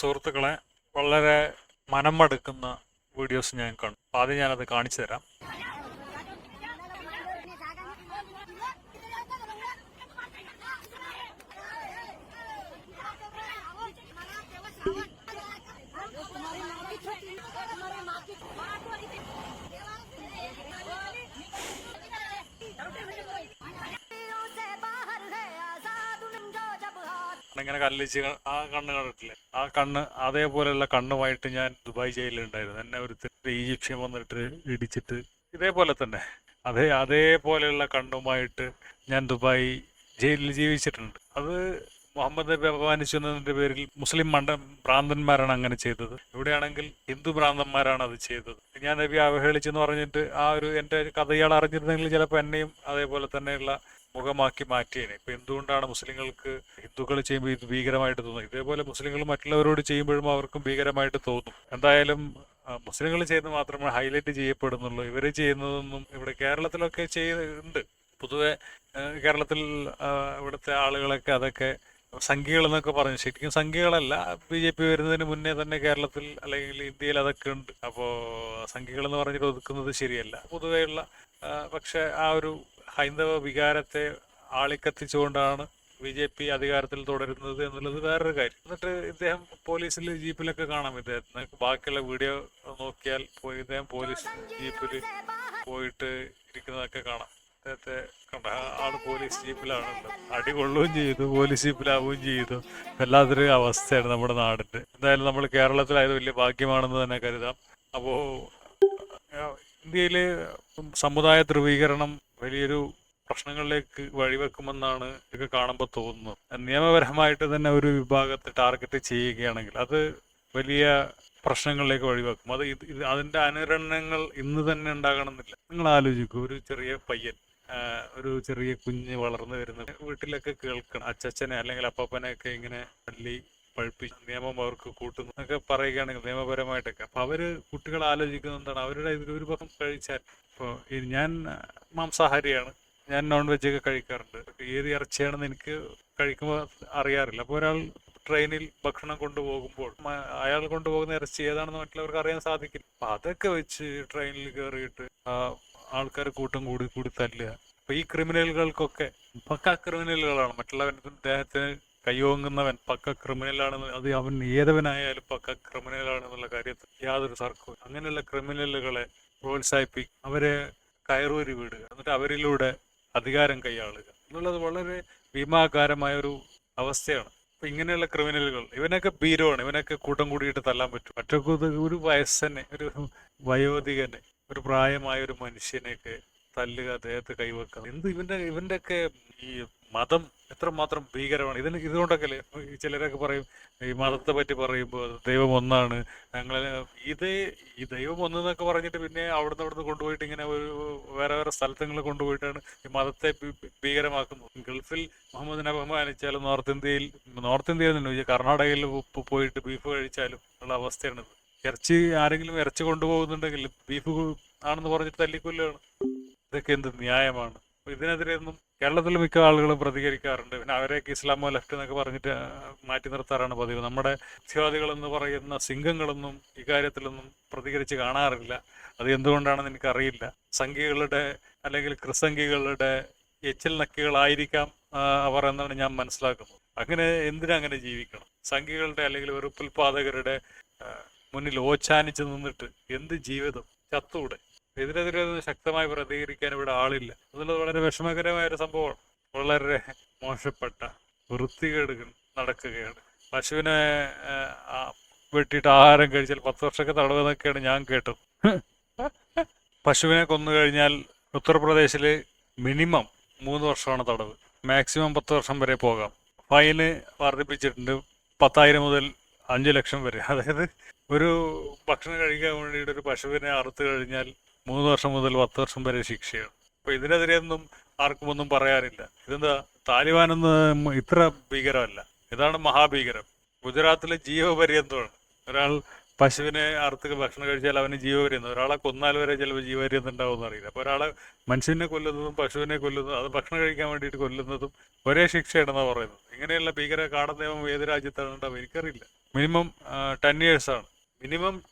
സുഹൃത്തുക്കളെ വളരെ മനമടുക്കുന്ന വീഡിയോസ് ഞാൻ കാണും അപ്പോൾ ആദ്യം ഞാനത് കാണിച്ചു തരാം ഇങ്ങനെ കല്ലിച്ച് ആ കണ്ണ് കണ്ടിട്ടില്ലേ? ആ കണ്ണ് അതേപോലെയുള്ള കണ്ണുമായിട്ട് ഞാൻ ദുബായ് ജയിലിലുണ്ടായിരുന്നു. എന്നെ ഒരു ഈജിപ്ഷ്യൻ വന്നിട്ട് ഇടിച്ചിട്ട് ഇതേപോലെ തന്നെ. അതേ അതേപോലെയുള്ള കണ്ണുമായിട്ട് ഞാൻ ദുബായ് ജയിലിൽ ജീവിച്ചിട്ടുണ്ട്. അത് മുഹമ്മദ് നബി അപമാനിച്ചു എന്നതിന്റെ പേരിൽ മുസ്ലിം മണ്ഡ ഭ്രാന്തന്മാരാണ് അങ്ങനെ ചെയ്തത്. ഇവിടെയാണെങ്കിൽ ഹിന്ദു ഭ്രാന്തന്മാരാണ് അത് ചെയ്തത്. ഞാൻ നബി അവഹേളിച്ചെന്ന് പറഞ്ഞിട്ട് ആ ഒരു എന്റെ കഥ ഇയാൾ അറിഞ്ഞിരുന്നെങ്കിൽ ചിലപ്പോൾ എന്നെയും അതേപോലെ തന്നെയുള്ള മുഖമാക്കി മാറ്റിയേനെ. ഇപ്പൊ എന്തുകൊണ്ടാണ് മുസ്ലിങ്ങൾക്ക് ഹിന്ദുക്കൾ ചെയ്യുമ്പോൾ ഇത് ഭീകരമായിട്ട് തോന്നും. ഇതേപോലെ മുസ്ലിങ്ങൾ മറ്റുള്ളവരോട് ചെയ്യുമ്പോഴും അവർക്കും ഭീകരമായിട്ട് തോന്നും. എന്തായാലും മുസ്ലിങ്ങൾ ചെയ്യുന്നത് മാത്രമേ ഹൈലൈറ്റ് ചെയ്യപ്പെടുന്നുള്ളൂ. ഇവർ ചെയ്യുന്നതൊന്നും ഇവിടെ കേരളത്തിലൊക്കെ ചെയ്യുന്നുണ്ട് പൊതുവെ കേരളത്തിൽ ഇവിടുത്തെ ആളുകളൊക്കെ അതൊക്കെ സംഖ്യകൾ എന്നൊക്കെ പറഞ്ഞു. ശരിക്കും സംഖ്യകളല്ല ബി ജെ പി വരുന്നതിന് മുന്നേ തന്നെ കേരളത്തിൽ അല്ലെങ്കിൽ ഇന്ത്യയിൽ അതൊക്കെ ഉണ്ട്. അപ്പോൾ സംഖ്യകൾ എന്ന് പറഞ്ഞിട്ട് ഒതുക്കുന്നത് ശരിയല്ല. പൊതുവെയുള്ള പക്ഷെ ആ ഒരു ഹൈന്ദവ വികാരത്തെ ആളിക്കത്തിച്ചുകൊണ്ടാണ് ബി ജെ പി അധികാരത്തിൽ തുടരുന്നത് എന്നുള്ളത് വേറൊരു കാര്യം. എന്നിട്ട് ഇദ്ദേഹം പോലീസിൽ ജീപ്പിലൊക്കെ കാണാം ഇദ്ദേഹത്തിന്. ബാക്കിയുള്ള വീഡിയോ നോക്കിയാൽ ഇദ്ദേഹം പോലീസ് ജീപ്പിൽ പോയിട്ട് ഇരിക്കുന്നതൊക്കെ കാണാം. അദ്ദേഹത്തെ കണ്ട ആൾ പോലീസ് ജീപ്പിലാണ് അടി കൊള്ളുകയും ചെയ്തു പോലീസ് ജീപ്പിലാവുകയും ചെയ്തു. വല്ലാത്തൊരു അവസ്ഥയാണ് നമ്മുടെ നാടിന്റെ എന്തായാലും നമ്മൾ കേരളത്തിലായത് വലിയ ഭാഗ്യമാണെന്ന് തന്നെ കരുതാം. അപ്പോ ഇന്ത്യയിൽ സമുദായ ധ്രുവീകരണം വലിയൊരു പ്രശ്നങ്ങളിലേക്ക് വഴിവെക്കുമെന്നാണ് ഇതൊക്കെ കാണുമ്പോൾ തോന്നുന്നത്. നിയമപരമായിട്ട് തന്നെ ഒരു വിഭാഗത്തെ ടാർഗറ്റ് ചെയ്യുകയാണെങ്കിൽ അത് വലിയ പ്രശ്നങ്ങളിലേക്ക് വഴിവെക്കും. അത് ഇത് അതിന്റെ അനുരണനങ്ങൾ ഇന്ന് തന്നെ ഉണ്ടാകണമെന്നില്ല. നിങ്ങൾ ആലോചിക്കൂ ഒരു ചെറിയ പയ്യൻ ഒരു ചെറിയ കുഞ്ഞ് വളർന്നു വരുന്ന വീട്ടിലൊക്കെ കേൾക്കണം. അച്ഛനെ അല്ലെങ്കിൽ അപ്പനെ ഒക്കെ ഇങ്ങനെ തല്ലി പഴിപ്പിച്ച് നിയമം അവർക്ക് കൂട്ടുന്നു എന്നൊക്കെ പറയുകയാണെങ്കിൽ നിയമപരമായിട്ടൊക്കെ. അപ്പൊ അവർ കുട്ടികൾ ആലോചിക്കുന്നത് എന്താണ്? അവരുടെ ഇതിൽ ഒരു പക്ഷം കഴിച്ചാൽ ഇപ്പോൾ ഞാൻ മാംസാഹാരിയാണ്. ഞാൻ നോൺ വെജ് ഒക്കെ കഴിക്കാറുണ്ട്. ഏത് ഇറച്ചിയാണെന്ന് എനിക്ക് കഴിക്കുമ്പോൾ അറിയാറില്ല. അപ്പോൾ ഒരാൾ ട്രെയിനിൽ ഭക്ഷണം കൊണ്ടുപോകുമ്പോൾ അയാൾ കൊണ്ടുപോകുന്ന ഇറച്ചി ഏതാണെന്ന് മറ്റുള്ളവർക്ക് അറിയാൻ സാധിക്കില്ല. അപ്പൊ അതൊക്കെ വെച്ച് ട്രെയിനിൽ കയറിയിട്ട് ആൾക്കാർ കൂട്ടം കൂടി കൂടി തല്ലുക. അപ്പൊ ഈ ക്രിമിനലുകൾക്കൊക്കെ പക്ക ക്രിമിനലുകളാണ്. മറ്റുള്ളവൻ ദേഹത്തിന് കൈയോങ്ങുന്നവൻ പക്ക ക്രിമിനലാണെന്ന് അത് അവൻ ഏതവനായാലും പക്ക ക്രിമിനലാണെന്നുള്ള കാര്യത്തിൽ യാതൊരു സർക്കും. അങ്ങനെയുള്ള ക്രിമിനലുകളെ പ്രോത്സാഹിപ്പിക്കും അവരെ കയറൂരി വീടുക. എന്നിട്ട് അവരിലൂടെ അധികാരം കൈയാളുക. എന്നുള്ളത് വളരെ ഭീമാകാരമായ ഒരു അവസ്ഥയാണ്. അപ്പൊ ഇങ്ങനെയുള്ള ക്രിമിനലുകൾ ഇവനൊക്കെ ഭീരമാണ് ഇവനൊക്കെ കൂട്ടം കൂടിയിട്ട് തല്ലാൻ പറ്റും. മറ്റൊക്കെ ഒരു വയസ്സനെ ഒരു വയോധികനെ ഒരു പ്രായമായ ഒരു മനുഷ്യനെയൊക്കെ തല്ലുക അദ്ദേഹത്തെ കൈവെക്കുക. എന്ത് ഇവന്റെ ഇവന്റെ ഒക്കെ ഈ മതം എത്രമാത്രം ഭീകരമാണ്. ഇതിന് ഇതുകൊണ്ടൊക്കെ ചിലരൊക്കെ പറയും ഈ മതത്തെ പറ്റി പറയുമ്പോൾ ദൈവം ഒന്നാണ്. ഞങ്ങളെ ഇത് ഈ ദൈവം ഒന്നെന്നൊക്കെ പറഞ്ഞിട്ട് പിന്നെ അവിടുന്ന് അവിടുന്ന് കൊണ്ടുപോയിട്ട് ഇങ്ങനെ ഒരു വേറെ വേറെ സ്ഥലത്തുങ്ങൾ കൊണ്ടുപോയിട്ടാണ് ഈ മതത്തെ ഭീകരമാക്കുന്നത്. ഗൾഫിൽ മുഹമ്മദിനെ ബഹുമാനിച്ചാലും നോർത്ത് ഇന്ത്യയിൽ നോർത്ത് ഇന്ത്യയിൽ നിന്ന് കർണാടകയിൽ പോയിട്ട് ബീഫ് കഴിച്ചാലും ഉള്ള അവസ്ഥയാണിത്. ഇറച്ചി ആരെങ്കിലും ഇറച്ചി കൊണ്ടുപോകുന്നുണ്ടെങ്കിൽ ബീഫ് ആണെന്ന് പറഞ്ഞിട്ട് തല്ലിക്കൊല്ലുകയാണ് ഇതൊക്കെ എന്ത് ന്യായമാണ്? ഇതിനെതിരെയൊന്നും കേരളത്തിൽ മിക്ക ആളുകളും പ്രതികരിക്കാറുണ്ട്. പിന്നെ അവരെയൊക്കെ ഇസ്ലാമോ ലെഫ്റ്റ് എന്നൊക്കെ പറഞ്ഞിട്ട് മാറ്റി നിർത്താറാണ് പതിവ്. നമ്മുടെ നിത്യവാദികൾ എന്ന് പറയുന്ന സിംഗങ്ങളൊന്നും ഇക്കാര്യത്തിലൊന്നും പ്രതികരിച്ച് കാണാറില്ല. അത് എന്തുകൊണ്ടാണെന്ന് എനിക്കറിയില്ല. സംഘികളുടെ അല്ലെങ്കിൽ ക്രിസംഖികളുടെ എച്ചിൽ നക്കികളായിരിക്കാം അവർ എന്നാണ് ഞാൻ മനസ്സിലാക്കുന്നത്. അങ്ങനെ എന്തിനങ്ങനെ ജീവിക്കണം? സംഘികളുടെ അല്ലെങ്കിൽ വെറുപ്പുൽപാദകരുടെ മുന്നിൽ ഓച്ചാനിച്ച് നിന്നിട്ട് എന്ത് ജീവിതം? ചത്തൂടെ. ഒന്ന് ശക്തമായി പ്രതികരിക്കാൻ ഇവിടെ ആളില്ല. അതുള്ളത് വളരെ വിഷമകരമായ ഒരു സംഭവമാണ്. വളരെ മോശപ്പെട്ട വൃത്തികേടുകൾ നടക്കുകയാണ്. പശുവിനെ വെട്ടിയിട്ട് ആഹാരം കഴിച്ചാൽ പത്ത് വർഷമൊക്കെ തടവെന്നൊക്കെയാണ് ഞാൻ കേട്ടത്. പശുവിനെ കൊന്നു കഴിഞ്ഞാൽ ഉത്തർപ്രദേശിൽ മിനിമം മൂന്ന് വർഷമാണ് തടവ്. മാക്സിമം പത്ത് വർഷം വരെ പോകാം. ഫൈന് വർദ്ധിപ്പിച്ചിട്ടുണ്ട് പത്തായിരം മുതൽ അഞ്ച് ലക്ഷം വരെ. അതായത് ഒരു ഭക്ഷണം കഴിക്കാൻ വേണ്ടിയിട്ട് ഒരു പശുവിനെ അറുത്ത് കഴിഞ്ഞാൽ മൂന്ന് വർഷം മുതൽ പത്ത് വർഷം വരെ ശിക്ഷയാണ്. അപ്പൊ ഇതിനെതിരെയൊന്നും ആർക്കും ഒന്നും പറയാനില്ല. ഇതെന്താ താലിബാനൊന്നും ഇത്ര ഭീകരമല്ല. ഇതാണ് മഹാഭീകരം. ഗുജറാത്തിലെ ജീവപര്യന്തമാണ്. ഒരാൾ പശുവിനെ അറുത്ത് ഭക്ഷണം കഴിച്ചാൽ അവന് ജീവപര്യന്തം. ഒരാളെ കൊന്നാൽ വരെ ചിലപ്പോൾ ജീവപര്യന്തം ഉണ്ടാവുമെന്ന് അറിയില്ല. അപ്പോൾ ഒരാളെ മനുഷ്യനെ കൊല്ലുന്നതും പശുവിനെ കൊല്ലുന്നതും അത് ഭക്ഷണം കഴിക്കാൻ വേണ്ടിയിട്ട് കൊല്ലുന്നതും ഒരേ ശിക്ഷയാണെന്നാണ് പറയുന്നത്. ഇങ്ങനെയുള്ള ഭീകര കാട നിയമം ഏത് രാജ്യത്താണ് ഉണ്ടാവും എനിക്കറിയില്ല. മിനിമം ടെൻ ഇയേഴ്സാണ് മിനിമം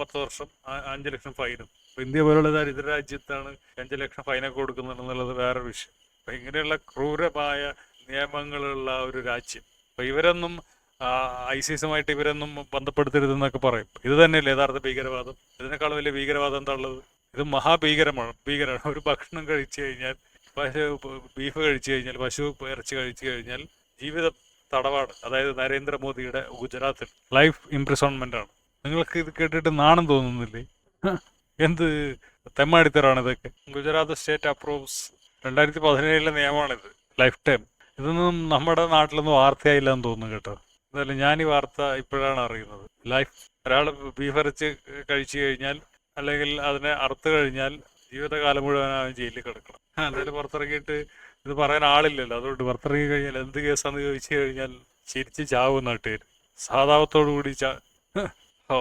പത്ത് വർഷം അഞ്ച് ലക്ഷം ഫൈനും. ഇന്ത്യ പോലുള്ള ദരിദ്ര രാജ്യത്താണ് അഞ്ച് ലക്ഷം ഫൈനൊക്കെ കൊടുക്കുന്നുണ്ടെന്നുള്ളത് വേറെ വിഷയം. അപ്പൊ ഇങ്ങനെയുള്ള ക്രൂരമായ നിയമങ്ങളുള്ള ഒരു രാജ്യം. അപ്പൊ ഇവരൊന്നും ഐ സിസുമായിട്ട് ഇവരൊന്നും ബന്ധപ്പെടുത്തരുതെന്നൊക്കെ പറയും. ഇത് തന്നെയല്ലേ യഥാർത്ഥ ഭീകരവാദം? ഇതിനേക്കാൾ വലിയ ഭീകരവാദം എന്താ ഉള്ളത്? ഇത് മഹാഭീകരമാണ്. ഭീകരമാണ്. ഒരു ഭക്ഷണം കഴിച്ചു കഴിഞ്ഞാൽ പശു ബീഫ് കഴിച്ചു കഴിഞ്ഞാൽ പശു ഇറച്ചി കഴിച്ചു കഴിഞ്ഞാൽ ജീവിതം തടവാണ്. അതായത് നരേന്ദ്രമോദിയുടെ ഗുജറാത്തിൽ. ലൈഫ് ഇംപ്രിസോൺമെന്റ് ആണ്. നിങ്ങൾക്ക് ഇത് കേട്ടിട്ട് നാണം തോന്നുന്നില്ലേ? എന്ത് തെമ്മാടിത്തരാണ് ഇതൊക്കെ? ഗുജറാത്ത് സ്റ്റേറ്റ് അപ്രൂവ്സ് രണ്ടായിരത്തി പതിനേഴിലെ നിയമമാണിത് ലൈഫ് ടൈം. ഇതൊന്നും നമ്മുടെ നാട്ടിലൊന്നും വാർത്തയായില്ല എന്ന് തോന്നുന്നു കേട്ടോ. എന്തായാലും ഞാൻ ഈ വാർത്ത ഇപ്പോഴാണ് അറിയുന്നത്. ലൈഫ് ഒരാൾ ബീഫ് കഴിച്ചു കഴിഞ്ഞാൽ അല്ലെങ്കിൽ അതിനെ അറുത്ത് കഴിഞ്ഞാൽ ജീവിതകാലം മുഴുവൻ അവൻ ജയിലിൽ കിടക്കണം. എന്തായാലും പുറത്തിറങ്ങിയിട്ട് ഇത് പറയാൻ ആളില്ലല്ലോ. അതുകൊണ്ട് പുറത്തിറങ്ങി കഴിഞ്ഞാൽ എന്ത് കേസാന്ന് ചോദിച്ചു കഴിഞ്ഞാൽ ചിരിച്ച് ചാവും നാട്ടുകാർ സാധാവത്തോടു കൂടി ചാ ഓ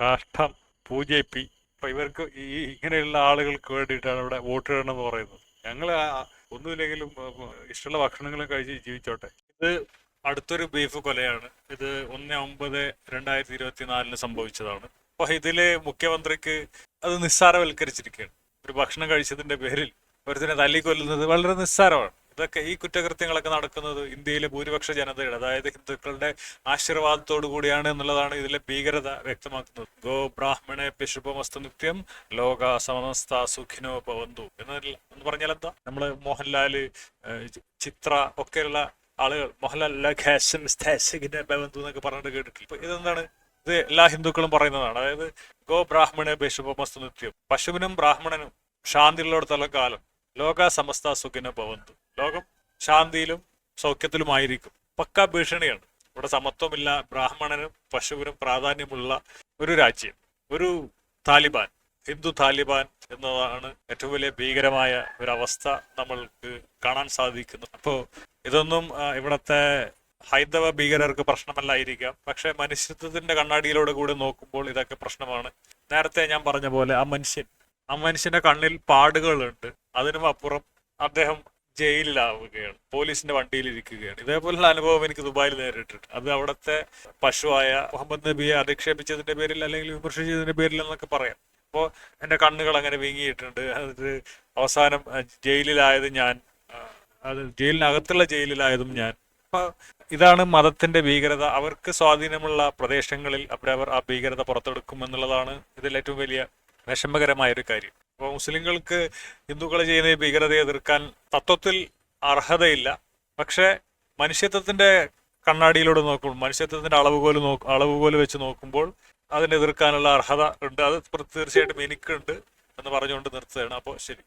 കാഷ്ടം. പൂജയിപ്പി അപ്പൊ ഇവർക്ക് ഈ ഇങ്ങനെയുള്ള ആളുകൾക്ക് വേണ്ടിയിട്ടാണ് ഇവിടെ വോട്ട് ഇടണം എന്ന് പറയുന്നത് ഞങ്ങൾ ഒന്നുമില്ലെങ്കിലും ഇഷ്ടമുള്ള ഭക്ഷണങ്ങളും കഴിച്ച് ജീവിച്ചോട്ടെ. ഇത് അടുത്തൊരു ബീഫ് കൊലയാണ്. ഇത് ഒന്ന് ഒമ്പത് രണ്ടായിരത്തി ഇരുപത്തിനാലിന് സംഭവിച്ചതാണ്. അപ്പൊ ഇതിലെ മുഖ്യമന്ത്രിക്ക് അത് നിസ്സാരവൽക്കരിച്ചിരിക്കുകയാണ്. ഒരു ഭക്ഷണം കഴിച്ചതിന്റെ പേരിൽ ഒരുത്തിനെ തല്ലിക്കൊല്ലുന്നത് വളരെ നിസ്സാരമാണ്. ഇതൊക്കെ ഈ കുറ്റകൃത്യങ്ങളൊക്കെ നടക്കുന്നത് ഇന്ത്യയിലെ ഭൂരിപക്ഷ ജനതയുടെ അതായത് ഹിന്ദുക്കളുടെ ആശീർവാദത്തോടു കൂടിയാണ് എന്നുള്ളതാണ് ഇതിലെ ഭീകരത വ്യക്തമാക്കുന്നത്. ഗോ ബ്രാഹ്മണെ പിശുഭമസ്തു നിത്യം ലോക സമസ്ത സുഖിനോ ഭവന്തു. എന്ന് പറഞ്ഞാൽ എന്താ? നമ്മൾ മോഹൻലാൽ ചിത്ര ഒക്കെയുള്ള ആളുകൾ മോഹൻലാൽ ഭവന്തു എന്നൊക്കെ പറഞ്ഞിട്ട് കേട്ടിട്ടില്ല. ഇതെന്താണ്? ഇത് എല്ലാ ഹിന്ദുക്കളും പറയുന്നതാണ്. അതായത് ഗോ ബ്രാഹ്മണെ പിശുപമസ്തു നിത്യം പശുവിനും ബ്രാഹ്മണനും ശാന്തിയുള്ളിടത്തോളം കാലം ലോക സമസ്ത സുഖിന ഭവന്തു. ലോകം ശാന്തിയിലും സൗഖ്യത്തിലുമായിരിക്കും. പക്ക ഭീഷണിയാണ്. ഇവിടെ സമത്വമില്ല ബ്രാഹ്മണനും പശുവിനും പ്രാധാന്യമുള്ള ഒരു രാജ്യം ഒരു താലിബാൻ ഹിന്ദു താലിബാൻ എന്നതാണ് ഏറ്റവും വലിയ ഭീകരമായ ഒരു അവസ്ഥ നമ്മൾക്ക് കാണാൻ സാധിക്കുന്നു അപ്പോൾ ഇതൊന്നും ഇവിടത്തെ ഹൈന്ദവ ഭീകരർക്ക് പ്രശ്നമല്ലായിരിക്കാം. പക്ഷെ മനുഷ്യത്വത്തിന്റെ കണ്ണാടിയിലൂടെ കൂടി നോക്കുമ്പോൾ ഇതൊക്കെ പ്രശ്നമാണ്. നേരത്തെ ഞാൻ പറഞ്ഞ പോലെ ആ മനുഷ്യൻ ആ മനുഷ്യന്റെ കണ്ണിൽ പാടുകളുണ്ട്. അതിനും അപ്പുറം അദ്ദേഹം ജയിലിലാവുകയാണ് പോലീസിന്റെ വണ്ടിയിൽ ഇരിക്കുകയാണ് ഇതേപോലുള്ള അനുഭവം എനിക്ക് ദുബായിൽ നേരിട്ടിട്ടുണ്ട്. അത് അവിടുത്തെ പശുവായ മുഹമ്മദ് നബിയെ അധിക്ഷേപിച്ചതിന്റെ പേരിൽ അല്ലെങ്കിൽ വിമർശിച്ചതിന്റെ പേരിൽ എന്നൊക്കെ പറയാം. അപ്പോൾ എന്റെ കണ്ണുകൾ അങ്ങനെ വീങ്ങിയിട്ടുണ്ട്. അത് അവസാനം ജയിലിലായത് ഞാൻ അത് ജയിലിനകത്തുള്ള ജയിലിലായതും ഞാൻ. അപ്പൊ ഇതാണ് മതത്തിന്റെ ഭീകരത. അവർക്ക് സ്വാധീനമുള്ള പ്രദേശങ്ങളിൽ അവരവർ ആ ഭീകരത പുറത്തെടുക്കും എന്നുള്ളതാണ് ഇതിൽ ഏറ്റവും വലിയ വിഷമകരമായ ഒരു കാര്യം. അപ്പോൾ മുസ്ലിങ്ങൾക്ക് ഹിന്ദുക്കൾ ചെയ്യുന്ന ഈ ഭീകരതയെ എതിർക്കാൻ തത്വത്തിൽ അർഹതയില്ല. പക്ഷേ മനുഷ്യത്വത്തിന്റെ കണ്ണാടിയിലൂടെ നോക്കുമ്പോൾ മനുഷ്യത്വത്തിന്റെ അളവുകോൽ നോക്ക് അളവുകോൽ വെച്ച് നോക്കുമ്പോൾ അതിനെ എതിർക്കാനുള്ള അർഹത ഉണ്ട്. അത് തീർച്ചയായിട്ടും എനിക്കുണ്ട് എന്ന് പറഞ്ഞുകൊണ്ട് നിർത്തുകയാണ്. അപ്പോൾ ശരി.